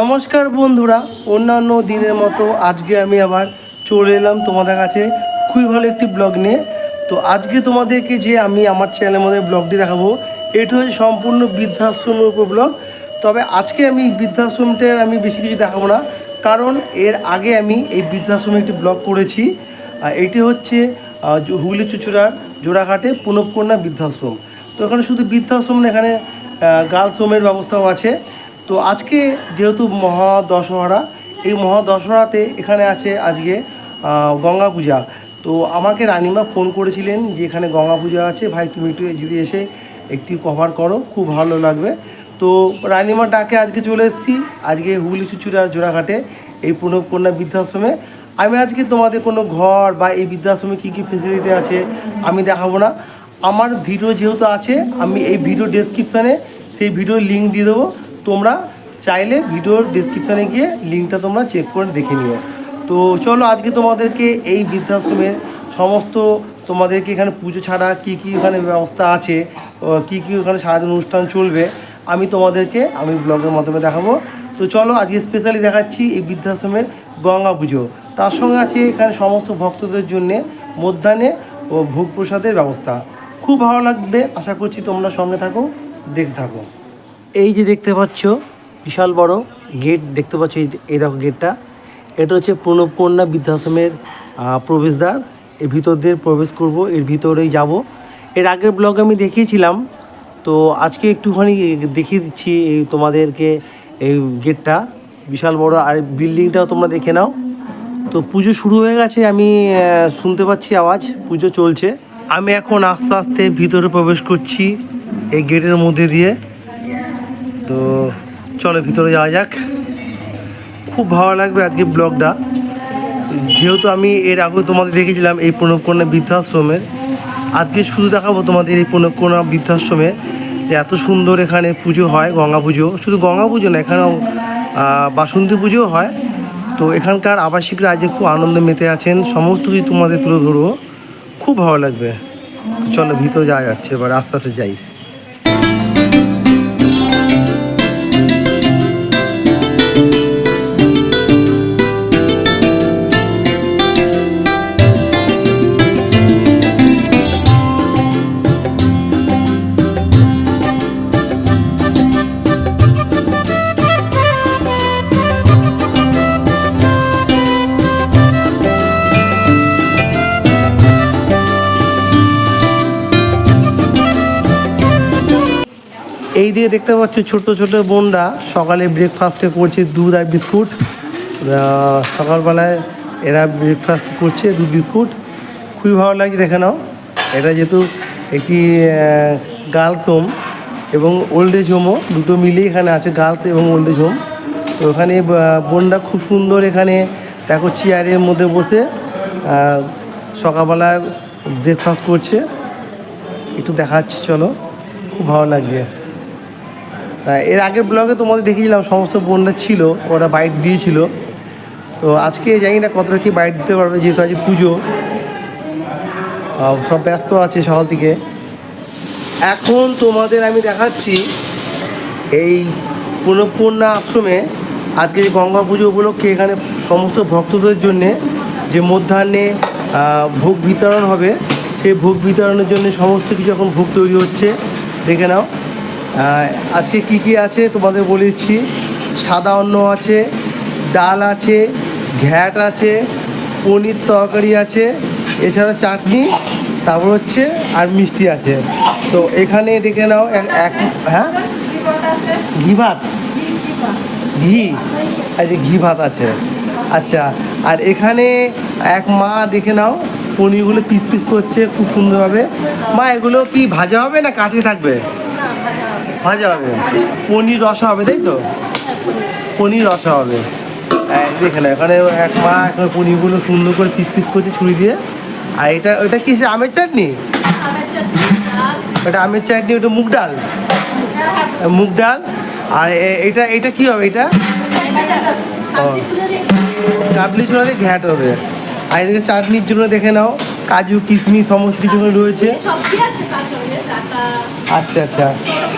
নমস্কার বন্ধুরা, অন্যান্য দিনের মতো আজকে আমি আবার চলে এলাম তোমাদের কাছে খুবই ভালো একটি ব্লগ নিয়ে। তো আজকে তোমাদেরকে যে আমি আমার চ্যানেলের মধ্যে ব্লগটি দেখাবো, এটা হচ্ছে সম্পূর্ণ বৃদ্ধাশ্রমের উপর ব্লগ তবে আজকে আমি বৃদ্ধাশ্রমটার আমি বেশি কিছু দেখাবো না, কারণ এর আগে আমি এই বৃদ্ধাশ্রমে একটি ব্লগ করেছি। এটি হচ্ছে হুগলি চুচুড়ার জোড়াঘাটে পুনঃকন্যা বৃদ্ধাশ্রম। তো এখানে শুধু বৃদ্ধাশ্রম না, এখানে গার্লস হোমের ব্যবস্থাও আছে। তো আজকে যেহেতু মহা দশহরা এই মহা দশহরাতে এখানে আছে আজকে গঙ্গা পূজা। তো আমাকে রানিমা ফোন করেছিলেন যে এখানে গঙ্গা পূজা আছে, ভাই তুমি একটু যদি এসে একটি কভার করো, খুব ভালো লাগবে। তো রানিমা ডাকে, আজকে চলে এসেছি, আজকে হুগলি চুচুড়ার জোড়াঘাটে, এই পুনঃকন্যা বৃদ্ধাশ্রমে। আমি আজকে তোমাদের কোনো ঘর বা এই বৃদ্ধাশ্রমে কী কী ফেসিলিটি আছে, আমি দেখাবো না। আমার ভিডিও যেহেতু আছে, আমি এই ভিডিও ডেসক্রিপশানে সেই ভিডিও লিঙ্ক দিয়ে দেবো। তোমরা চাইলে ভিডিওর ডেসক্রিপশানে গিয়ে লিঙ্কটা তোমরা চেক করে দেখে নিও। তো চলো আজকে তোমাদেরকে এই বৃদ্ধাশ্রমের সমস্ত তোমাদেরকে এখানে পুজো ছাড়া কী কী ওখানে ব্যবস্থা আছে কী কী ওখানে সারাদিন অনুষ্ঠান চলবে, আমি তোমাদেরকে আমি ব্লগের মাধ্যমে দেখাবো। তো চলো আজকে স্পেশালি দেখাচ্ছি এই বৃদ্ধাশ্রমের গঙ্গা পুজো। তার সঙ্গে আছে এখানে সমস্ত ভক্তদের জন্যে মধ্যাহ্নে ও ভোগ প্রসাদের ব্যবস্থা। খুব ভালো লাগবে, আশা করছি তোমরা সঙ্গে থাকো, দেখতে থাকো। এই যে দেখতে পাচ্ছ, বিশাল বড় গেট দেখতে পাচ্ছ, এই দেখো গেটটা। এটা হচ্ছে প্রণবকন্যা বৃদ্ধাশ্রমের প্রবেশদ্বার। এর ভিতর দিয়ে প্রবেশ করব, এর ভিতরেই যাব। এর আগের ব্লগ আমি দেখিয়েছিলাম, তো আজকে একটুখানি দেখিয়ে দিচ্ছি এই তোমাদেরকে এই গেটটা। বিশাল বড়, আর বিল্ডিংটাও তোমরা দেখে নাও। তো পুজো শুরু হয়ে গেছে, আমি শুনতে পাচ্ছি আওয়াজ, পুজো চলছে। আমি এখন আস্তে আস্তে ভিতরে প্রবেশ করছি, এই গেটের মধ্যে দিয়ে। তো চলো ভিতরে যাওয়া যাক। খুব ভালো লাগবে আজকে ব্লগটা। যেহেতু আমি এর আগে তোমাদের দেখেছিলাম এই প্রণবকন্যা বৃদ্ধাশ্রমের। আজকে শুধু দেখাবো তোমাদের এই প্রণবকন্যা বৃদ্ধাশ্রমে যে এত সুন্দর এখানে পুজো হয়, গঙ্গা পুজো। শুধু গঙ্গা পুজো না, এখানেও বাসন্তী পুজোও হয়। তো এখানকার আবাসিকরা আজকে খুব আনন্দ মেতে আছেন। সমস্ত কিছু তোমাদের তুলে ধরবো। খুব ভালো লাগবে। চলো ভিতরে যাওয়া যাচ্ছে, এবার আস্তে আস্তে যাই। দিয়ে দেখতে পাচ্ছ ছোট ছোট বোনরা। সকালে ব্রেকফাস্টে করছে দুধ আর বিস্কুট। সকালবেলায় এরা ব্রেকফাস্ট করছে দুধ, বিস্কুট। খুবই ভালো লাগছে দেখে নাও। এটা যেহেতু একটি গার্লস হোম এবং ওল্ড এজ হোমও দুটো মিলিয়ে এখানে আছে গার্লস এবং ওল্ড এজ হোম তো ওখানে বোনরা খুব সুন্দর এখানে দেখো চেয়ারের মধ্যে বসে সকালবেলায় ব্রেকফাস্ট করছে। একটু দেখাচ্ছি, চলো। খুব ভালো লাগছে। এর আগের ব্লগে তোমাদের দেখিয়েছিলাম, সমস্ত বোনরা ছিল, ওরা বাইট দিয়েছিল। তো আজকে জানি না কতটা কি বাইট দিতে পারবে, যেহেতু আজ পুজো। সব ব্যস্ত আছে সকাল থেকে। এখন তোমাদের আমি দেখাচ্ছি এই পুনঃপূর্ণা আশ্রমে আজকে যে গঙ্গা পুজো উপলক্ষে এখানে সমস্ত ভক্তদের জন্যে যে মধ্যাহ্নে ভোগ বিতরণ হবে, সেই ভোগ বিতরণের জন্য সমস্ত কিছু এখন ভোগ তৈরি হচ্ছে। দেখে নাও। আজকে কি কি আছে তোমাদের বলে দিচ্ছি। সাদা অন্ন আছে, ডাল আছে, ঘ্যাট আছে, পনির তরকারি আছে, এছাড়া চাটনি, তারপর হচ্ছে আর মিষ্টি আছে। তো এখানে দেখে নাও, এক হ্যাঁ? ঘি ভাত? ঘি? যে ঘি ভাত আছে। আচ্ছা আর এখানে এক মা দেখে নাও, পনিরগুলো পিস পিস করছে খুব সুন্দরভাবে। মা, এগুলো কি ভাজা হবে না কাঁচে থাকবে? ভাজা হবে পনির রসা হবে তাই তো? পনির রসা হবে। দেখে না এখানে এক মা এখানে পনিরগুলো সুন্দর করে পিস পিস করছে ছুরি দিয়ে। আর এটা ওটা কি আমের চাটনি? ওটা আমের চাটনি ওটা মুগ ডাল। মুগ ডাল। আর এটা এটা কি হবে এটা? কাবলি ছোলাতে ঘ্যাট হবে। আর এদিকে চাটনির জন্য দেখে নাও কাজু কিশমিশ সমস্ত কিছু রয়েছে। আচ্ছা আচ্ছা।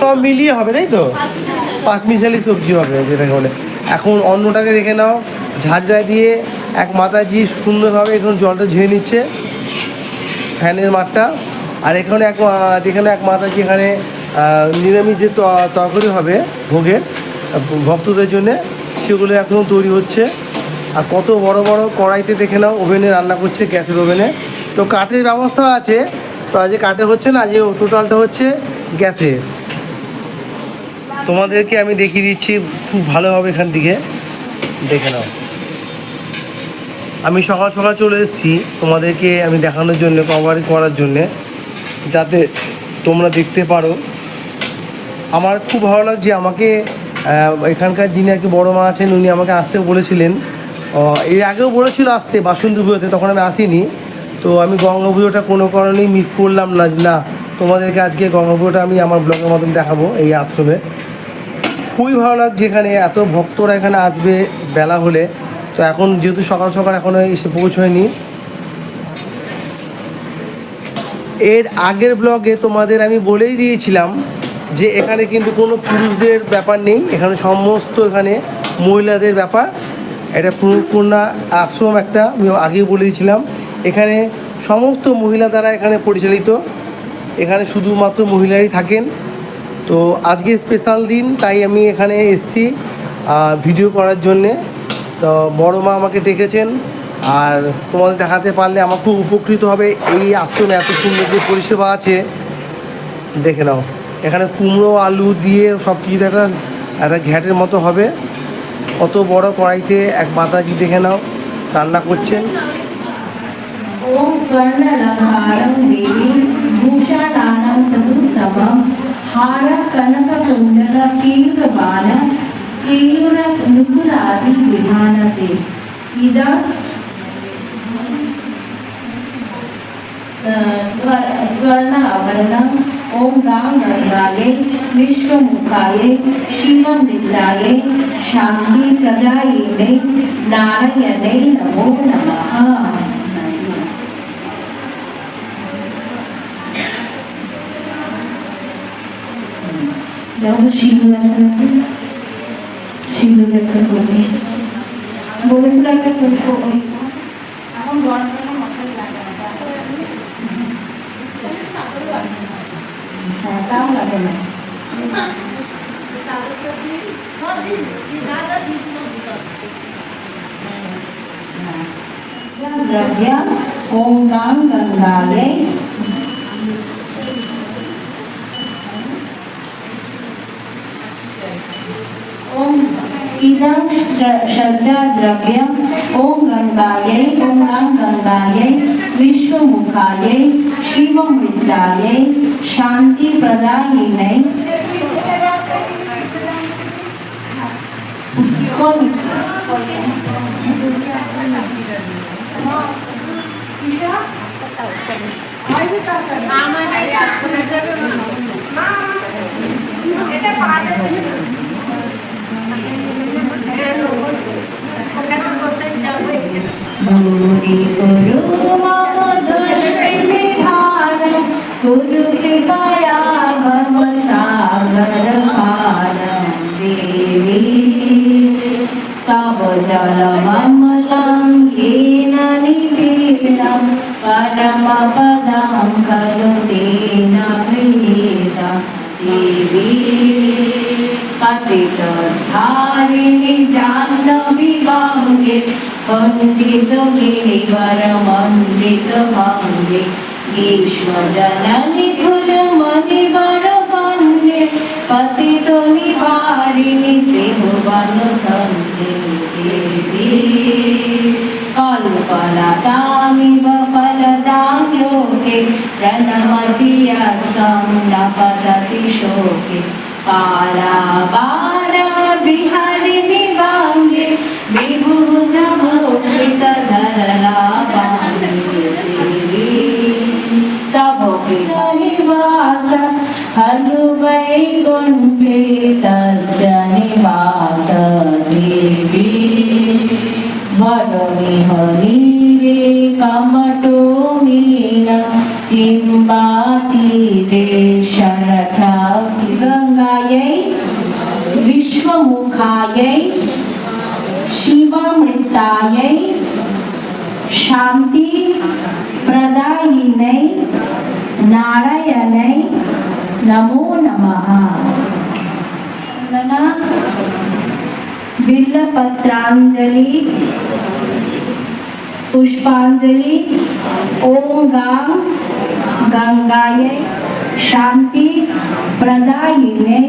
সব মিলিয়ে হবে, তাই তো? পাঁচ মিশালি সবজি হবে যেটাকে বলে। এখন অন্যটাকে দেখে নাও। ঝাঁঝরা দিয়ে এক মাতাজি সুন্দরভাবে এখন জলটা ঝেড়ে নিচ্ছে ফ্যানের মাঠটা। আর এখানে এক যেখানে এক মাতাজি এখানে নিরামিষ যে তরকারি হবে ভোগের, ভক্তদের জন্য, সেগুলো এখন তৈরি হচ্ছে। আর কত বড় বড় কড়াইতে দেখে নাও, ওভেনে রান্না করছে গ্যাসের ওভেনে। তো কাঠের ব্যবস্থা আছে, তো আজকে কাঠে হচ্ছে না, যে টোটালটা হচ্ছে গ্যাসে। তোমাদেরকে আমি দেখিয়ে দিচ্ছি, খুব ভালোভাবে এখান থেকে। দেখে নাও। আমি সকাল সকাল চলে এসেছি তোমাদেরকে আমি দেখানোর জন্য কভার করার জন্যে, যাতে তোমরা দেখতে পারো। আমার খুব ভালো লাগছে, আমাকে এখানকার যিনি আর কি বড়ো মা আছেন, উনি আমাকে আসতে বলেছিলেন। এর আগেও বলেছিল আসতে বাসন্তী পুজোতে, তখন আমি আসিনি। তো আমি গঙ্গা পুজোটা কোনো কারণেই মিস করলাম না না, তোমাদেরকে আজকে গঙ্গা পুজোটা আমি আমার ব্লগের মতন দেখাবো, এই আশ্রমে। খুবই ভালো লাগছে এখানে, এত ভক্তরা এখানে আসবে বেলা হলে। তো এখন যেহেতু সকাল সকাল এখনও এসে পৌঁছয়নি। এর আগের ব্লগে তোমাদের আমি বলেই দিয়েছিলাম যে এখানে কিন্তু কোনো পুরুষদের ব্যাপার নেই, এখানে সমস্ত এখানে মহিলাদের ব্যাপার। এটা পূর্ণা আশ্রম একটা, আমি আগেই বলে দিয়েছিলাম এখানে সমস্ত মহিলা দ্বারা এখানে পরিচালিত। এখানে শুধুমাত্র মহিলারই থাকেন। তো আজকে স্পেশাল দিন তাই আমি এখানে এসেছি ভিডিও করার জন্যে তো বড় মা আমাকে ডেকেছেন আর তোমাদের দেখাতে পারলে আমার খুব উপকৃত হবে এই আশ্রমে এত সুন্দর যে পরিষেবা আছে দেখে নাও এখানে কুমড়ো আলু দিয়ে সব কিছু একটা একটা ঘ্যাটের মতো হবে কত বড় কড়াইতে এক মাতাজি দেখে নাও রান্না করছেন ॐ स्वर्णलङ्कारं देवी भूषणानां ಹಾರ ಕನಕ ಕುಂಡಲ ಕೇಂದ್ರ ಬಾಲ ಕೇಂದ್ರ ನುಪುರಾದಿ ವಿಧಾನತೆ ಇದ ಸ್ವರ್ಣ ಆಭರಣ ಓಂ ಗಾಂ ಗಂಗಾಗೆ ವಿಶ್ವಮುಖಾಗೆ ಶಿವಮೃದ್ಧಾಗೆ ಶಾಂತಿ ಪ್ರದಾಯಿನೇ ನಾರಾಯಣೇ ನಮೋ ನಮಃ আছে নাকি? সিঁদুর একটা করবে বলেছিল একটা করব ওই এখন গরমকালে মশলা লাগে না। হ্যাঁ তাও লাগে না তাহলে তো দিই, इदं श्रद्धाद्रव्यम् ॐ गङ्गायै ॐ गङ्गायै विश्वमुखायै शिवमृतायै शान्तिप्रदायिनै। मामा गुरुरी गुरु मधुर विहार गुरु कृपया भव सागर पार देवी तव जल ममलङ्गेन निपीडं परमपदं खलु तेन प्रीता देवी পতিত ধারিণী জাহ্নবী গঙ্গে খণ্ডিত গিরিবর মন্ডিত ভঙ্গে গ্রীষ্ম জননী ফুল মণিবর বন্ধে, পতিত নিবারিণী ত্রিভুবন ধন্দে দেবী কল্পলতামিব ফলদাং লোকে প্রণমতি আসম নপততি শোক। Para, para. प्रदायिनै नारायणै नमो नमः। बिल्लपत्रांजलि पुष्पांजलि ओम गाम गंगाय शांति प्रदायिने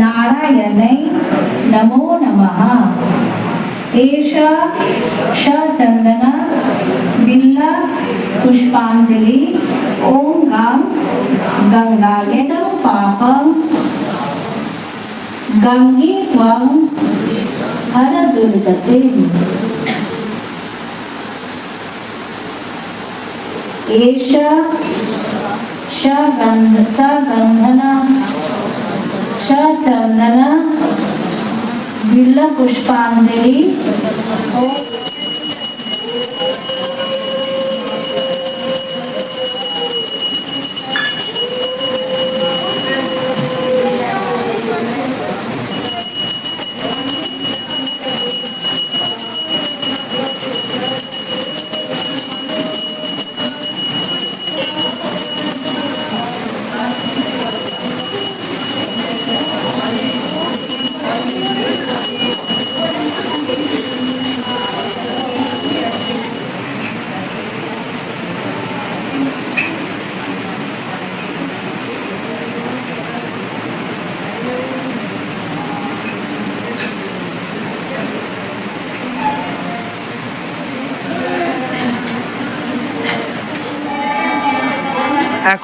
नारायणे नमो नमः। एषा शचन्दन बिल्ला, पुष्पांजलि, ओम गम गंगायत पापम, गंगी त्वं हर दुर्गते। एष गंधना सगंधना चंदना बिल्ला पुष्पांजलि, ओम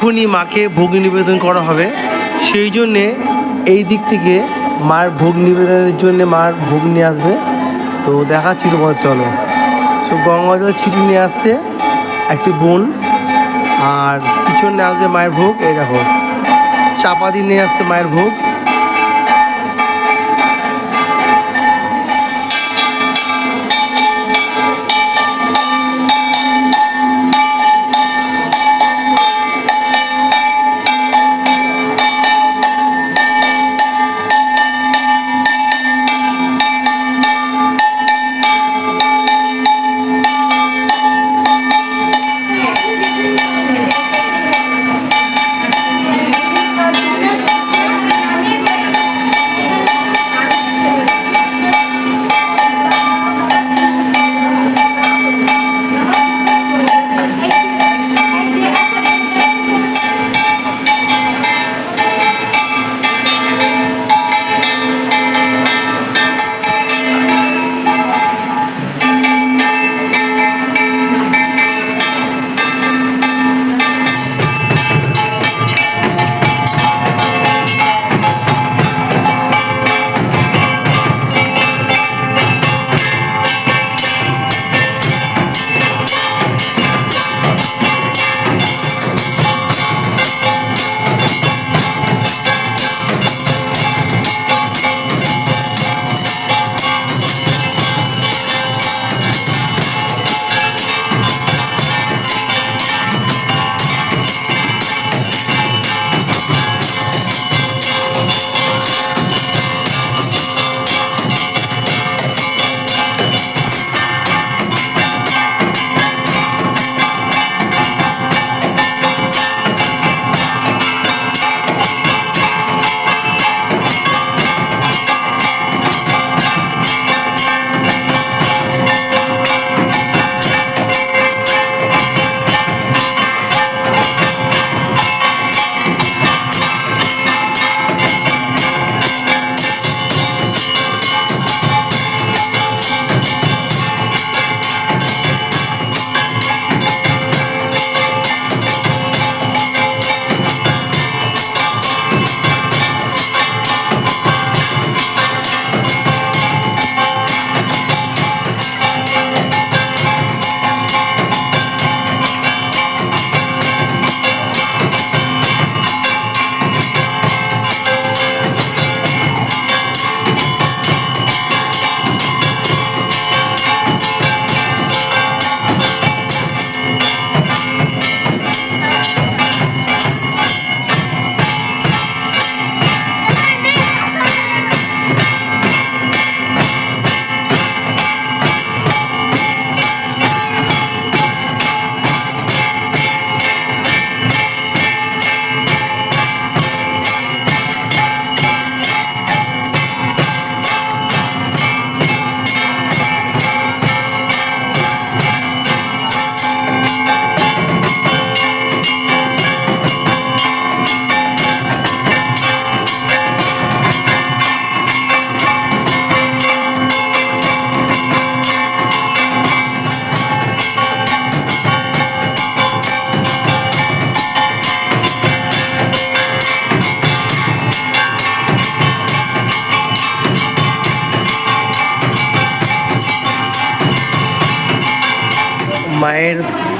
এখনই মাকে ভোগ নিবেদন করা হবে। সেই জন্যে এই দিক থেকে মার ভোগ নিবেদনের জন্য মার ভোগ নিয়ে আসবে। তো দেখাচ্ছি তোমার চলো। তো গঙ্গা জল ছিটি নিয়ে আসছে একটি বোন, আর পিছনে আসবে মায়ের ভোগ, এই দেখো। চাপাতি নিয়ে আসছে মায়ের ভোগ।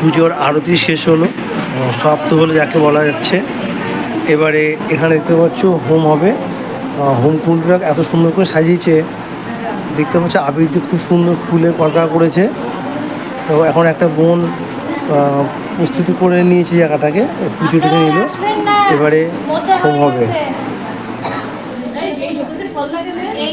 পুজোর আরতি শেষ হলো আহ, সমাপ্ত হলো যাকে বলা যাচ্ছে। এবারে এখানে দেখতে পাচ্ছ হোম হবে। হোম কুণ্ডটা এত সুন্দর করে সাজিয়েছে। দেখতে পাচ্ছ আবির দিয়ে খুব সুন্দর ফুলে কলকা করেছে। তো এখন একটা বোন প্রস্তুতি করে নিয়েছে জায়গাটাকে পুজো টুকে নিল। এবারে হোম হবে। এই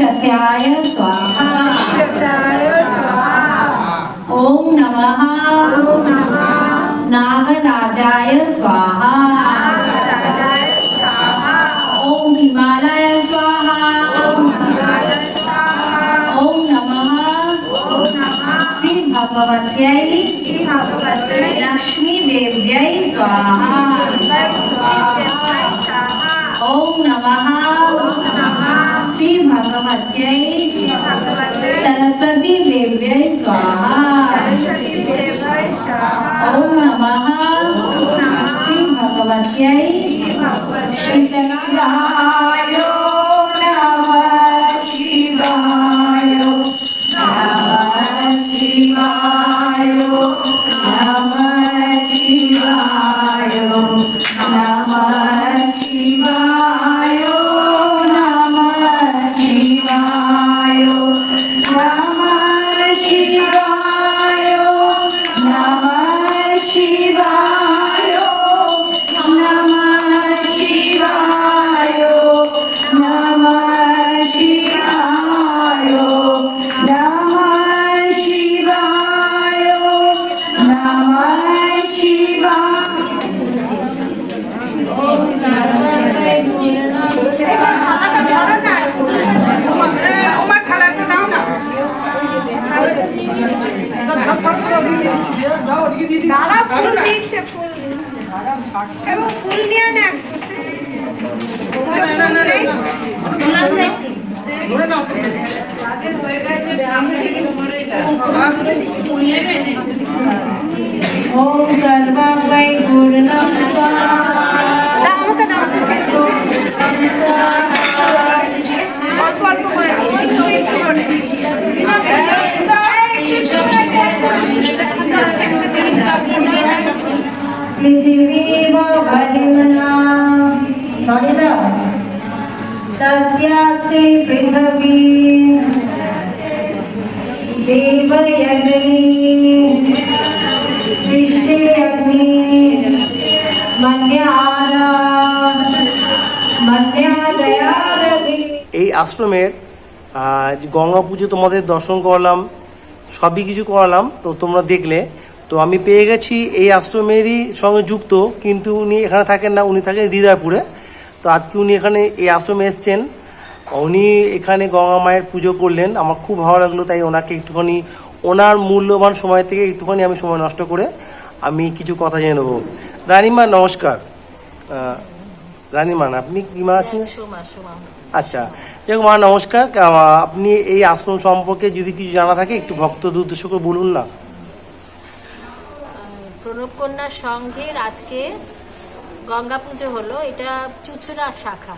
भगीरथ्याय स्वाहा ओम नमः नागराजाय स्वाहा सरस्वती देव्य स्वाहा ओम नमः श्री भगवत्यै श्री আশ্রমের গঙ্গা পুজো তোমাদের দর্শন করালাম সবই কিছু করালাম তো তোমরা দেখলে। তো আমি পেয়ে গেছি এই আশ্রমেরই সঙ্গে যুক্ত কিন্তু উনি এখানে থাকেন না উনি থাকেন হৃদয়পুরে। তো আজকে উনি এখানে এই আশ্রমে এসছেন। উনি এখানে গঙ্গা মায়ের পুজো করলেন। আমার খুব ভালো লাগল তাই ওনাকে একটুখানি ওনার মূল্যবান সময় থেকে একটুখানি আমি সময় নষ্ট করে আমি কিছু কথা জেনে নেব। রানিমা নমস্কার। আহ, রানিমা না, আপনি কি মা আছেন? আচ্ছা। যাই মা, নমস্কার। আপনি এই আশ্রম সম্পর্কে যদি কিছু জানা থাকে, একটু ভক্তদের উদ্দেশ্য করে বলুন না। প্রণব কন্যা সংঘের আজকে গঙ্গা পুজো হলো। এটা চুচুড়া শাখা।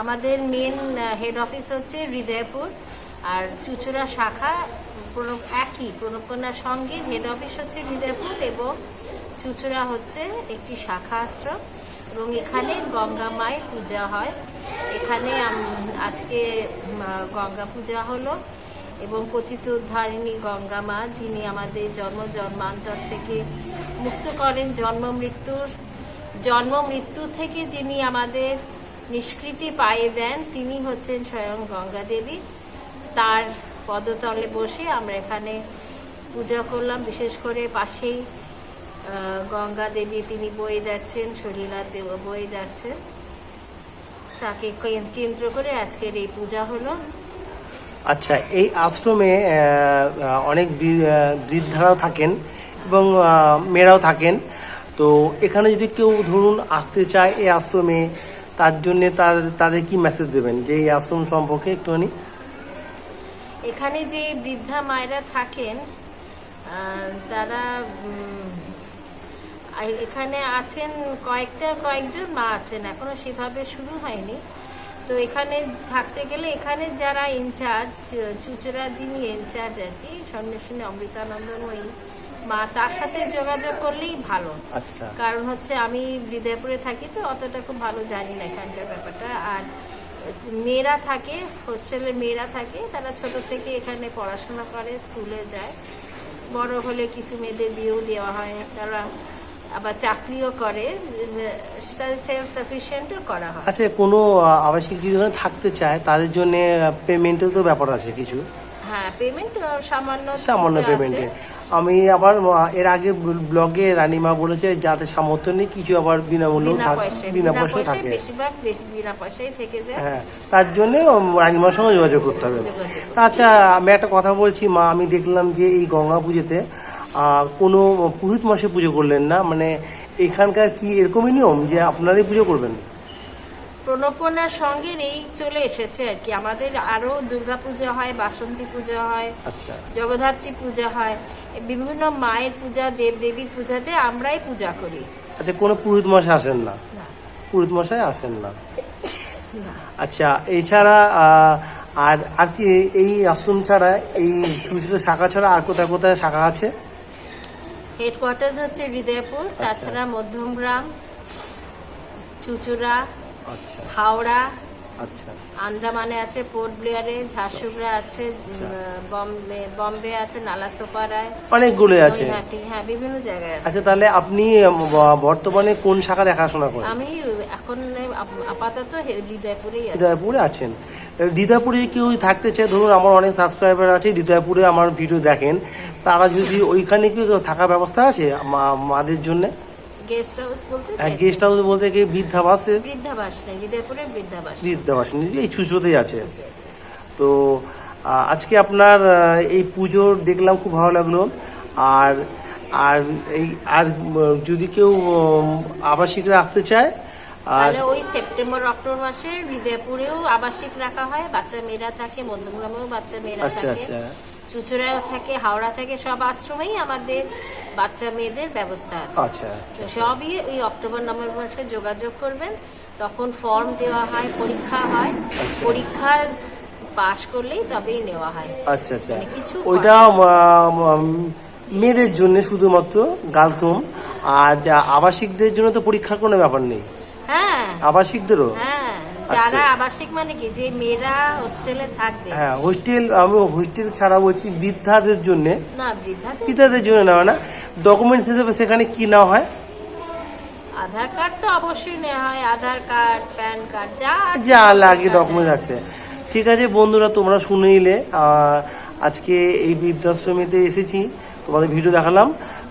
আমাদের মেন হেড অফিস হচ্ছে হৃদয়পুর। আর চুচুড়া শাখা প্রণব, একই। প্রণব কন্যা সংঘের হেড অফিস হচ্ছে হৃদয়পুর এবং চুচুড়া হচ্ছে একটি শাখা আশ্রম এবং এখানে গঙ্গা মায়ের পূজা হয়। এখানে আজকে গঙ্গা পূজা হলো এবং পতিত উদ্ধারিণী গঙ্গা মা, যিনি আমাদের জন্ম জন্মান্তর থেকে মুক্ত করেন, জন্ম মৃত্যুর, জন্ম মৃত্যু থেকে যিনি আমাদের নিষ্কৃতি পায়ে দেন, তিনি হচ্ছেন স্বয়ং গঙ্গা দেবী। তার পদতলে বসে আমরা এখানে পূজা করলাম। বিশেষ করে পাশেই গঙ্গা দেবী, তিনি বয়ে যাচ্ছেন, শরীরা দেব বয়ে যাচ্ছেন তাকে কেন- কেন্দ্র করে আজকের এই পূজা হলো। আচ্ছা এই আশ্রমে অনেক বৃদ্ধারাও থাকেন এবং মেয়েরাও থাকেন। তো এখানে যদি কেউ ধরুন আসতে চায় এই আশ্রমে তার জন্য তার তাদের কি মেসেজ দেবেন যে এই আশ্রম সম্পর্কে একটুখানি? এখানে যে বৃদ্ধা মায়েরা থাকেন তারা এখানে আছেন কয়েকটা কয়েকজন মা আছেন এখনও সেভাবে শুরু হয়নি। তো এখানে থাকতে গেলে এখানে যারা ইনচার্জ চুচুরা যিনি ইনচার্জ আর কি সন্ন্যাসিনী অমৃতানন্দময়ী মা তার সাথে যোগাযোগ করলেই ভালো। আচ্ছা। কারণ হচ্ছে আমি হৃদয়পুরে থাকি তো অতটা খুব ভালো জানি না এখানকার ব্যাপারটা। আর মেয়েরা থাকে হোস্টেলের মেয়েরা থাকে তারা ছোট থেকে এখানে পড়াশোনা করে স্কুলে যায়। বড় হলে কিছু মেয়েদের বিয়েও দেওয়া হয়। তারা আবার চাকরিও করে সেলফ সাফিসিয়েন্টও করা হয়। আচ্ছা কোনো আবাসিক যদি থাকতে চায় তাদের জন্য পেমেন্টের তো ব্যাপার আছে কিছু। হ্যাঁ পেমেন্ট সামান্য সামান্য পেমেন্টে আমি আবার এর আগে ব্লগে রানিমা বলেছে যাতে সামর্থ্য নেই কিছু আবার বিনামূল্যেও বিনা পয়সায় থাকে। বিনা পয়সায় থেকে যায়। হ্যাঁ তার জন্য রানিমার সঙ্গে যোগাযোগ করতে হবে। আচ্ছা আমি একটা কথা বলছি মা আমি দেখলাম যে এই গঙ্গা পুজোতে কোনো পুরোহিত মাসে পুজো করলেন না? মানে এখানকার কি এরকমই নিয়ম যে আপনারাই পুজো করবেন? প্রণপনার সঙ্গে এই চলে এসেছে আর কি। আমাদের আরও দুর্গা পূজা হয় বাসন্তী পূজা হয় আচ্ছা। জগদ্ধাত্রী পূজা হয়। বিভিন্ন মায়ের পূজা দেব দেবীর পূজাতে আমরাই পূজা করি। আচ্ছা কোনো পুরোহিত মশাই আসেন না। পুরোহিত মশাই আসেন না? আচ্ছা এছাড়া আর আর কি এই আশ্রম ছাড়া এই শাখা ছাড়া আর কোথায় কোথায় শাখা আছে? হেডকোয়ার্টার্স হচ্ছে হৃদয়পুর তাছাড়া মধ্যমগ্রাম চুচুড়া আচ্ছা। হাওড়া আচ্ছা। আন্দামানে আছে পোর্ট ব্লেয়ারে ঝারসুগড়া আছে বম্বে বম্বে আছে নালাসোপারায় অনেকগুলো আছে। হ্যাঁ বিভিন্ন জায়গায় আছে। আচ্ছা তাহলে আপনি বর্তমানে কোন শাখা দেখাশোনা করেন? আমি এখন আপাতত হৃদয়পুরেই আছি। হৃদয়পুরে আছেন। হৃদয়পুরে কেউ থাকতে চায় ধরুন আমার অনেক সাবস্ক্রাইবার আছে হৃদয়পুরে আমার ভিডিও দেখেন। তারা যদি ওইখানে কি থাকার ব্যবস্থা আছে মাদের জন্য? গেস্ট হাউস বলতে গেস্ট হাউস বলতে কি বৃদ্ধাবাসে? বৃদ্ধাবাস নেই হৃদয়পুরের বৃদ্ধাবাস। বৃদ্ধাবাস এই ছুঁচোতেই আছে। তো আজকে আপনার এই পুজোর দেখলাম খুব ভালো লাগল। আর আর এই আর যদি কেউ উম, আবাসিকরা আসতে চায় আর ওই সেপ্টেম্বর অক্টোবর মাসে হৃদয়পুরেও আবাসিক রাখা হয়। বাচ্চা মেয়েরা থাকে মধ্যমগ্রামেও বাচ্চা মেয়েরা আচ্ছা থাকে। আচ্ছা। চুচুড়াও থাকে হাওড়া থাকে সব আশ্রমেই আমাদের বাচ্চা মেয়েদের ব্যবস্থা আছে। আচ্ছা তো সবই ওই অক্টোবর নভেম্বর মাসে যোগাযোগ করবেন। তখন ফর্ম দেওয়া হয় পরীক্ষা হয়। পরীক্ষা পাশ করলেই তবেই নেওয়া হয়। আচ্ছা আচ্ছা। মানে কিছু ওইটা মেয়েদের জন্য শুধুমাত্র গার্লস হোম আর আবাসিকদের জন্য তো পরীক্ষার কোনো ব্যাপার নেই। হ্যাঁ। আবাসিকদেরও? হ্যাঁ আচ্ছা। যারা আবাসিক মানে কি? যে মেয়েরা হোস্টেলে থাকবে। হ্যাঁ হোস্টেল আমি হোস্টেল ছাড়া বলছি বৃদ্ধাদের জন্য। না বৃদ্ধা বৃদ্ধাদের জন্য নেওয়া না। ডকুমেন্টস হিসেবে সেখানে কি নেওয়া হয়? আধার কার্ড তো অবশ্যই নেওয়া হয়। আধার কার্ড প্যান কার্ড যা যা লাগে। ডকুমেন্ট আছে। ঠিক আছে বন্ধুরা তোমরা শুনে নিলে। আজকে এই বৃদ্ধাশ্রমেতে এসেছি। তোমাদের ভিডিও দেখালাম।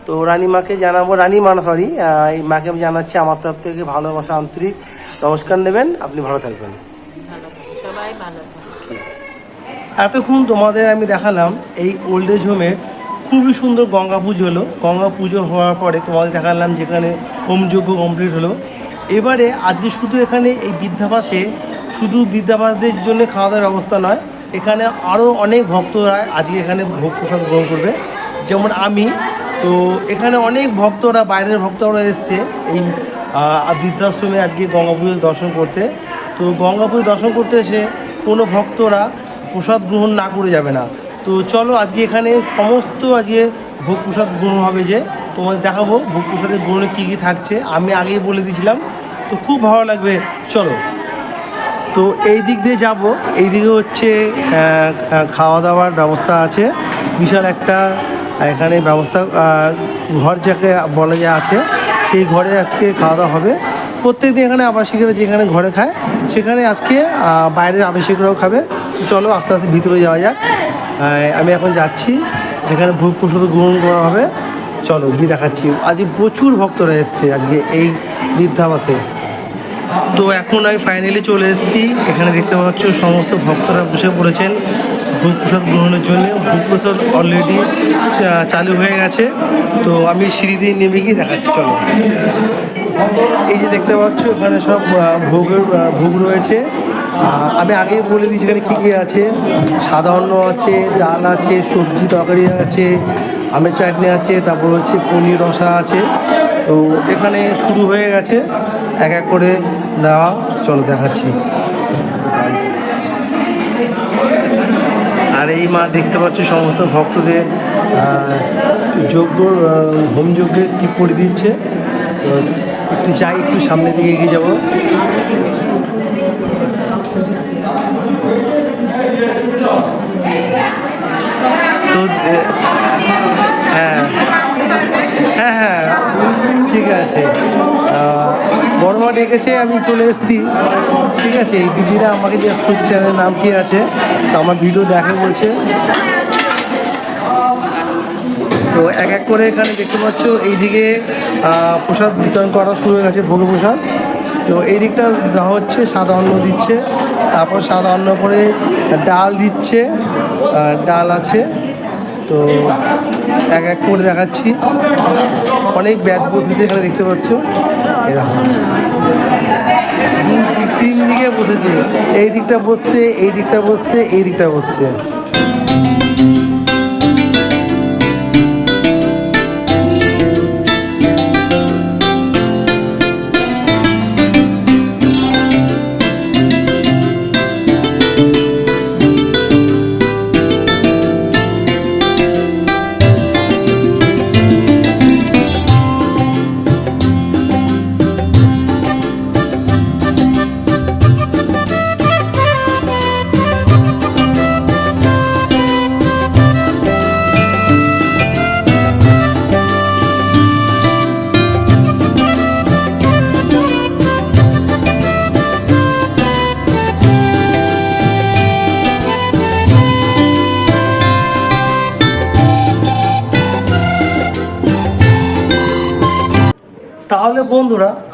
তো রানীমাকে জানাব রানীমা না সরি এই মাকে আমি জানাচ্ছি আমার তরফ থেকে ভালোবাসা আন্তরিক নমস্কার নেবেন আপনি ভালো থাকবেন। এতক্ষণ তোমাদের আমি দেখালাম এই ওল্ড এজ হোমের খুবই সুন্দর গঙ্গা পুজো হলো। গঙ্গা পুজো হওয়ার পরে তোমাদের দেখালাম যেখানে হোমযজ্ঞ কমপ্লিট হলো। এবারে আজকে শুধু এখানে এই বৃদ্ধাবাসে শুধু বৃদ্ধাবাসদের জন্য খাওয়া দাওয়ার ব্যবস্থা নয় এখানে আরও অনেক ভক্তরা আজকে এখানে ভোগ প্রসাদ গ্রহণ করবে। যেমন আমি তো এখানে অনেক ভক্তরা, বাইরের ভক্তরা এসছে এই বৃদ্ধাশ্রমে আজকে গঙ্গা দর্শন করতে। তো গঙ্গা দর্শন করতে এসে কোনো ভক্তরা প্রসাদ গ্রহণ না করে যাবে না। তো চলো আজকে এখানে সমস্ত আজকে ভোগ প্রসাদ গ্রহণ হবে যে, তোমাদের দেখাবো ভোগ প্রসাদের গ্রহণে কী কী থাকছে। আমি আগেই বলে দিয়েছিলাম। তো খুব ভালো লাগবে। চলো। তো এই দিক দিয়ে যাব। এই দিকে হচ্ছে খাওয়া দাওয়ার ব্যবস্থা আছে। বিশাল একটা এখানে ব্যবস্থা ঘর যাকে বলা যায় আছে, সেই ঘরে আজকে খাওয়া দাওয়া হবে। প্রত্যেক দিন এখানে আবাসিকরা যেখানে ঘরে খায়, সেখানে আজকে বাইরের আবাসিকরাও খাবে। চলো আস্তে আস্তে ভিতরে যাওয়া যাক। আমি এখন যাচ্ছি, যেখানে ভোগ প্রসাদ গ্রহণ করা হবে। চলো গিয়ে দেখাচ্ছি। আজকে প্রচুর ভক্তরা এসছে আজকে এই বৃদ্ধাবাসে। তো এখন আমি ফাইনালি চলে এসেছি। এখানে দেখতে পাচ্ছ সমস্ত ভক্তরা বসে পড়েছেন। ভোগ প্রসাদ গ্রহণের জন্য ভোগ প্রসাদ অলরেডি চালু হয়ে গেছে। তো আমি সিঁড়ি দিয়ে নেমে গিয়ে দেখাচ্ছি, চলো। এই যে দেখতে পাচ্ছ, এখানে সব ভোগের ভোগ রয়েছে। আমি আগেই বলে দিচ্ছি এখানে কী কী আছে। অন্ন আছে, ডাল আছে, সবজি তরকারি আছে, আমের চাটনি আছে, তারপর হচ্ছে পনির রসা আছে। তো এখানে শুরু হয়ে গেছে। এক এক করে দেওয়া, চলো দেখাচ্ছি। আর এই মা দেখতে পাচ্ছ সমস্ত ভক্তদের যজ্ঞ ঠিক হোম যজ্ঞের টিপ করে দিচ্ছে। তো একটু চাই একটু সামনে দিকে এগিয়ে যাব। ডেকেছে আমি চলে এসেছি। ঠিক আছে, এই দিদিরা আমাকে যে চ্যানেলের নাম কি আছে, তো আমার ভিডিও দেখে বলছে। তো এক এক করে এখানে দেখতে পাচ্ছ, এইদিকে প্রসাদ বিতরণ করা শুরু হয়ে গেছে ভোগ প্রসাদ। তো এই দিকটা দেওয়া হচ্ছে, সাদা অন্ন দিচ্ছে। তারপর সাদা অন্ন করে ডাল দিচ্ছে ডাল আছে। তো এক এক করে দেখাচ্ছি। অনেক ব্যাগ বসেছে এখানে দেখতে পাচ্ছ। এরকম দিকে বসেছে। এই দিকটা বসছে এই দিকটা বসছে এই দিকটা বসছে।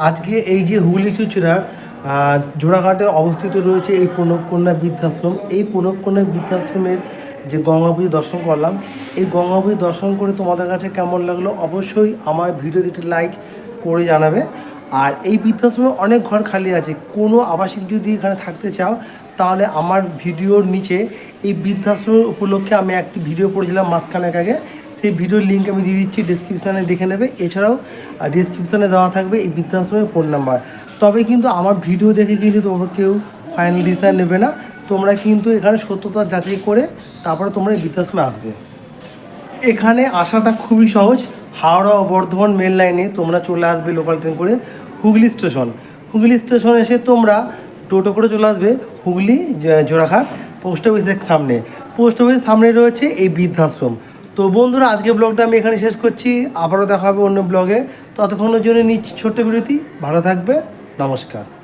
আজকে এই যে হুগলি চুচুড়ার আহ, জোড়াঘাটে অবস্থিত রয়েছে এই প্রণবকন্যা বৃদ্ধাশ্রম। এই প্রণবকন্যা বৃদ্ধাশ্রমের যে গঙ্গাপুরী দর্শন করলাম এই গঙ্গাপুরী দর্শন করে তোমাদের কাছে কেমন লাগল অবশ্যই আমার ভিডিওতে একটি লাইক করে জানাবে। আর এই বৃদ্ধাশ্রমে অনেক ঘর খালি আছে কোনো আবাসিক যদি এখানে থাকতে চাও তাহলে আমার ভিডিওর নিচে এই বৃদ্ধাশ্রমের উপলক্ষে আমি একটি ভিডিও করেছিলাম মাঝখানেক আগে। সেই ভিডিওর লিঙ্ক আমি দিয়ে দিচ্ছি ডিসক্রিপশানে দেখে নেবে। এছাড়াও ডিসক্রিপশানে দেওয়া থাকবে এই বৃদ্ধাশ্রমের ফোন নাম্বার তবে কিন্তু আমার ভিডিও দেখে কিন্তু তোমরা কেউ ফাইনাল ডিসিশন নেবে না। তোমরা কিন্তু এখানে সত্যতা যাচাই করে তারপরে তোমরা এই বৃদ্ধাশ্রমে আসবে। এখানে আসাটা খুবই সহজ। হাওড়া বর্ধমান মেন লাইনে তোমরা চলে আসবে লোকাল ট্রেন করে হুগলি স্টেশন হুগলি স্টেশন এসে তোমরা টোটো করে চলে আসবে হুগলি জোড়াঘাট পোস্ট অফিসের সামনে। পোস্ট অফিসের সামনে রয়েছে এই বৃদ্ধাশ্রম। তো বন্ধুরা, আজকে ব্লগটা আমি এখানে শেষ করছি। আবারও দেখা হবে অন্য ব্লগে ততক্ষণের জন্য নিচ্ছি ছোট্ট বিরতি। ভালো থাকবে। নমস্কার।